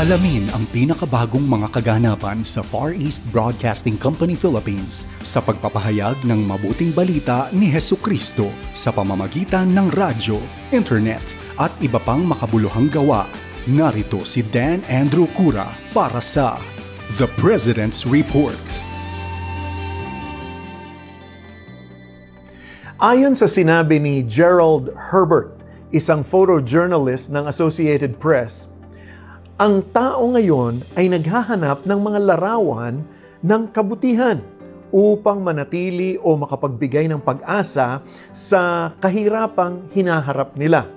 Alamin ang pinakabagong mga kaganapan sa Far East Broadcasting Company Philippines sa pagpapahayag ng mabuting balita ni Heso Kristo sa pamamagitan ng radyo, internet at iba pang makabuluhang gawa. Narito si Dan Andrew Cura para sa The President's Report. Ayon sa sinabi ni Gerald Herbert, isang photojournalist ng Associated Press, ang tao ngayon ay naghahanap ng mga larawan ng kabutihan upang manatili o makapagbigay ng pag-asa sa kahirapang hinaharap nila.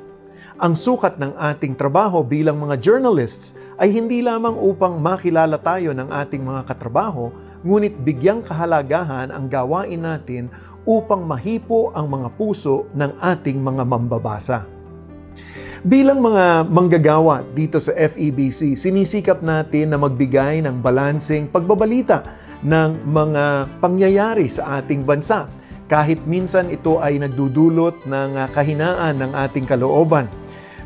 Ang sukat ng ating trabaho bilang mga journalists ay hindi lamang upang makilala tayo ng ating mga katrabaho, ngunit bigyang kahalagahan ang gawain natin upang mahipo ang mga puso ng ating mga mambabasa. Bilang mga manggagawa dito sa FEBC, sinisikap natin na magbigay ng balanseng pagbabalita ng mga pangyayari sa ating bansa kahit minsan ito ay nagdudulot ng ah, kahinaan ng ating kalooban.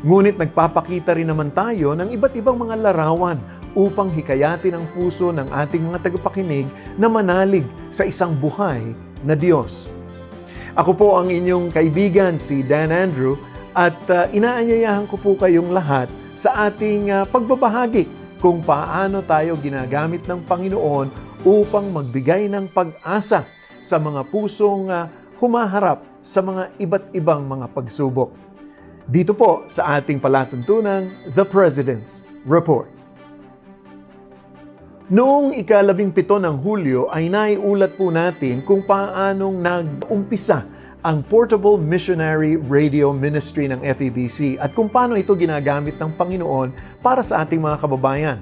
Ngunit nagpapakita rin naman tayo ng iba't ibang mga larawan upang hikayatin ang puso ng ating mga tagapakinig na manalig sa isang buhay na Diyos. Ako po ang inyong kaibigan, si Dan Andrew, at uh, inaanyayahan ko po kayong lahat sa ating uh, pagbabahagi kung paano tayo ginagamit ng Panginoon upang magbigay ng pag-asa sa mga pusong uh, humaharap sa mga iba't ibang mga pagsubok. Dito po sa ating palatuntunang The President's Report. Noong ikalabing pito ng Hulyo ay naiulat po natin kung paanong nag-umpisa ang Portable Missionary Radio Ministry ng FEBC at kung paano ito ginagamit ng Panginoon para sa ating mga kababayan.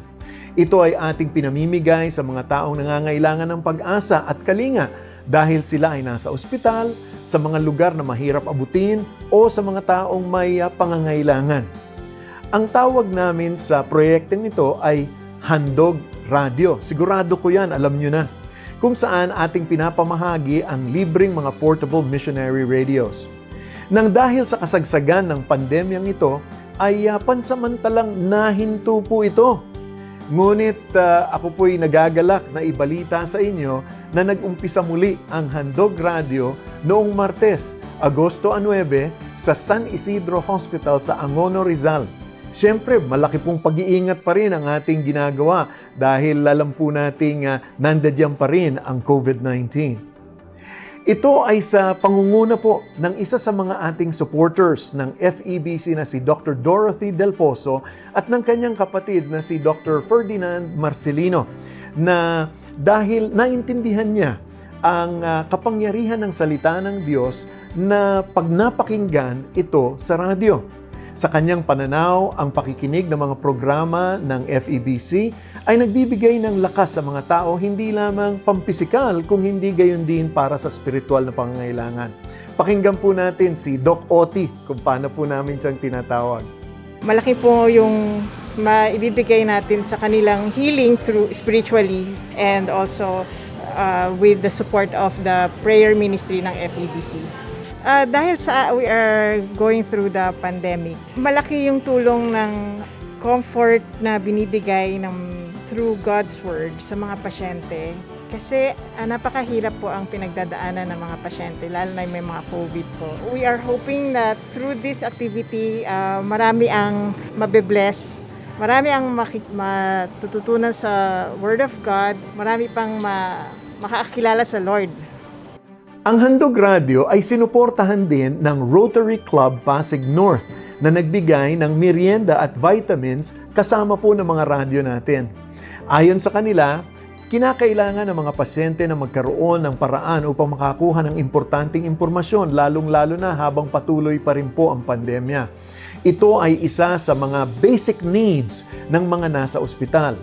Ito ay ating pinamimigay sa mga taong nangangailangan ng pag-asa at kalinga dahil sila ay nasa ospital, sa mga lugar na mahirap abutin o sa mga taong may ah, pangangailangan. Ang tawag namin sa proyekteng ito ay Handog Radio. Sigurado ko yan, alam nyo na. Kung saan ating pinapamahagi ang libreng mga portable missionary radios. Nang dahil sa kasagsagan ng pandemyang ito, ay uh, pansamantalang nahinto po ito. Ngunit uh, ako po'y nagagalak na ibalita sa inyo na nag-umpisa muli ang Handog Radio noong Martes, Agosto 9 sa San Isidro Hospital sa Angono, Rizal. Siyempre, malaki pong pag-iingat pa rin ang ating ginagawa dahil alam po nating uh, nandadyan pa rin ang COVID-19. Ito ay sa pangunguna po ng isa sa mga ating supporters ng FEBC na si Dr. Dorothy Del Pozo at ng kanyang kapatid na si Dr. Ferdinand Marcelino na dahil naintindihan niya ang uh, kapangyarihan ng salita ng Diyos na pag napakinggan ito sa radyo. Sa kanyang pananaw, ang pakikinig ng mga programa ng FEBC ay nagbibigay ng lakas sa mga tao hindi lamang pampisikal kung hindi gayon din para sa spiritual na pangangailangan. Pakinggan po natin si Doc Oti kung paano po namin siyang tinatawag. Malaki po yung maibibigay natin sa kanilang healing through spiritually and also uh, with the support of the prayer ministry ng FEBC. Uh, dahil sa we are going through the pandemic, malaki yung tulong ng comfort na binibigay ng through God's word sa mga pasyente. Kasi uh, napakahirap po ang pinagdadaanan ng mga pasyente, lalo na may mga COVID po. We are hoping that through this activity, uh, marami ang mabe-bless, marami ang matututunan sa Word of God, marami pang ma- makakilala sa Lord. Ang Handog Radio ay sinuportahan din ng Rotary Club Pasig North na nagbigay ng merienda at vitamins kasama po ng mga radyo natin. Ayon sa kanila, kinakailangan ng mga pasyente na magkaroon ng paraan upang makakuha ng importanteng impormasyon lalong-lalo na habang patuloy pa rin po ang pandemya. Ito ay isa sa mga basic needs ng mga nasa ospital.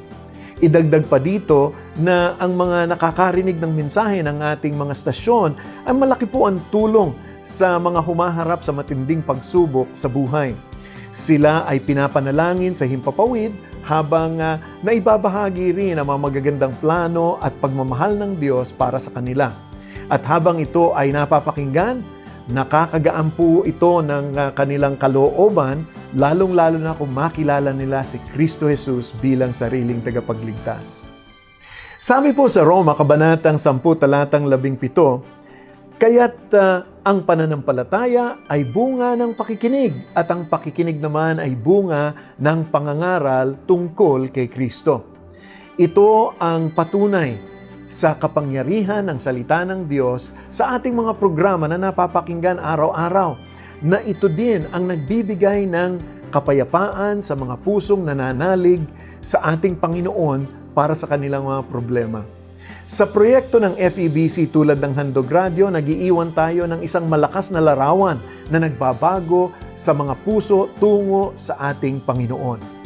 Idagdag pa dito na ang mga nakakarinig ng mensahe ng ating mga stasyon ay malaki po ang tulong sa mga humaharap sa matinding pagsubok sa buhay. Sila ay pinapanalangin sa himpapawid habang uh, naibabahagi rin ang mga magagandang plano at pagmamahal ng Diyos para sa kanila. At habang ito ay napapakinggan, nakakagaan po ito ng uh, kanilang kalooban lalong-lalo na kung makilala nila si Kristo Jesus bilang sariling tagapagligtas. Sabi po sa Roma, Kabanatang 10, talatang 17, Kaya't ah, ang pananampalataya ay bunga ng pakikinig at ang pakikinig naman ay bunga ng pangangaral tungkol kay Kristo. Ito ang patunay sa kapangyarihan ng salita ng Diyos sa ating mga programa na napapakinggan araw-araw na ito din ang nagbibigay ng kapayapaan sa mga pusong nananalig sa ating Panginoon para sa kanilang mga problema. Sa proyekto ng FEBC tulad ng Handog Radio, nagiiwan tayo ng isang malakas na larawan na nagbabago sa mga puso tungo sa ating Panginoon.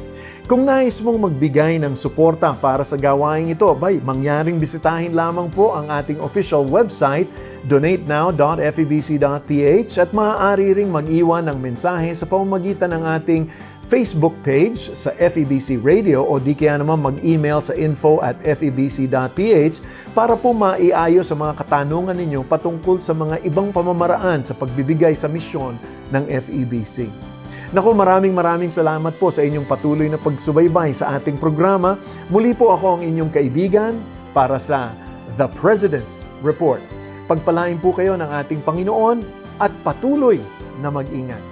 Kung nais mong magbigay ng suporta para sa gawain ito, bay, mangyaring bisitahin lamang po ang ating official website, donatenow.febc.ph at maaari ring mag-iwan ng mensahe sa pamamagitan ng ating Facebook page sa FEBC Radio o di kaya naman mag-email sa info at febc.ph para po maiayos sa mga katanungan ninyo patungkol sa mga ibang pamamaraan sa pagbibigay sa misyon ng FEBC. Naku, maraming maraming salamat po sa inyong patuloy na pagsubaybay sa ating programa. Muli po ako ang inyong kaibigan para sa The President's Report. Pagpalain po kayo ng ating Panginoon at patuloy na mag-ingat.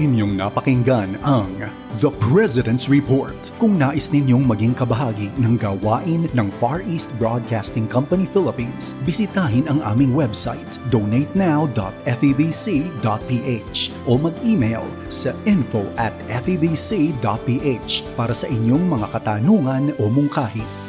Inyong napakinggan ang The President's Report. Kung nais ninyong maging kabahagi ng gawain ng Far East Broadcasting Company Philippines, bisitahin ang aming website donatenow.febc.ph o mag-email sa info at febc.ph para sa inyong mga katanungan o mungkahi.